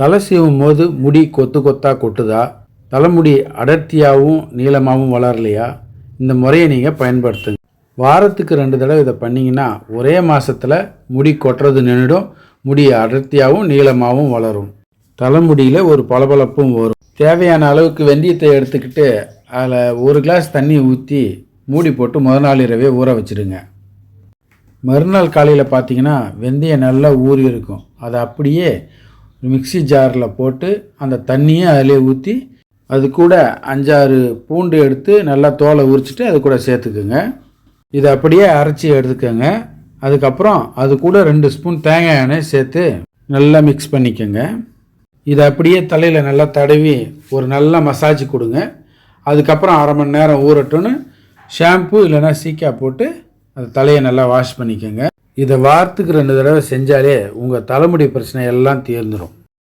தலை சீவும் போது முடி கொத்து கொத்தா கொட்டுதா? தலைமுடி அடர்த்தியாகவும் நீளமாகவும் வளரலையா? இந்த முறையை நீங்கள் பயன்படுத்துங்க. வாரத்துக்கு ரெண்டு தடவை இதை பண்ணிங்கன்னா ஒரே மாதத்தில் முடி கொட்டுறது நின்றுடும் முடி அடர்த்தியாகவும் நீளமாகவும் வளரும். தலைமுடியில் ஒரு பளபளப்பும் வரும். தேவையான அளவுக்கு வெந்தயத்தை எடுத்துக்கிட்டு அதில் ஒரு கிளாஸ் தண்ணி ஊற்றி மூடி போட்டு முத நாள் இரவே ஊற வச்சிடுங்க. மறுநாள் காலையில் பார்த்தீங்கன்னா வெந்தயம் நல்லா ஊறி இருக்கும். அதை அப்படியே மிக்ஸி ஜாரில் போட்டு அந்த தண்ணியை அதிலே ஊற்றி அது கூட அஞ்சாறு பூண்டு எடுத்து நல்லா தோலை உரிச்சிட்டு அது கூட சேர்த்துக்குங்க. இதை அப்படியே அரைச்சி எடுத்துக்கோங்க. அதுக்கப்புறம் அது கூட ரெண்டு ஸ்பூன் தேங்காய் எண்ணெய் சேர்த்து நல்லா மிக்ஸ் பண்ணிக்கோங்க. இதை அப்படியே தலையில் நல்லா தடவி ஒரு நல்ல மசாஜ் கொடுங்க. அதுக்கப்புறம் அரை மணி நேரம் ஊறட்டும்னு ஷாம்பு இல்லைன்னா சீக்கா போட்டு அந்த தலையை நல்லா வாஷ் பண்ணிக்கோங்க. இதை வாரத்துக்கு ரெண்டு தடவை செஞ்சாலே உங்கள் தலைமுடி பிரச்சனை எல்லாம் தீர்ந்துடும்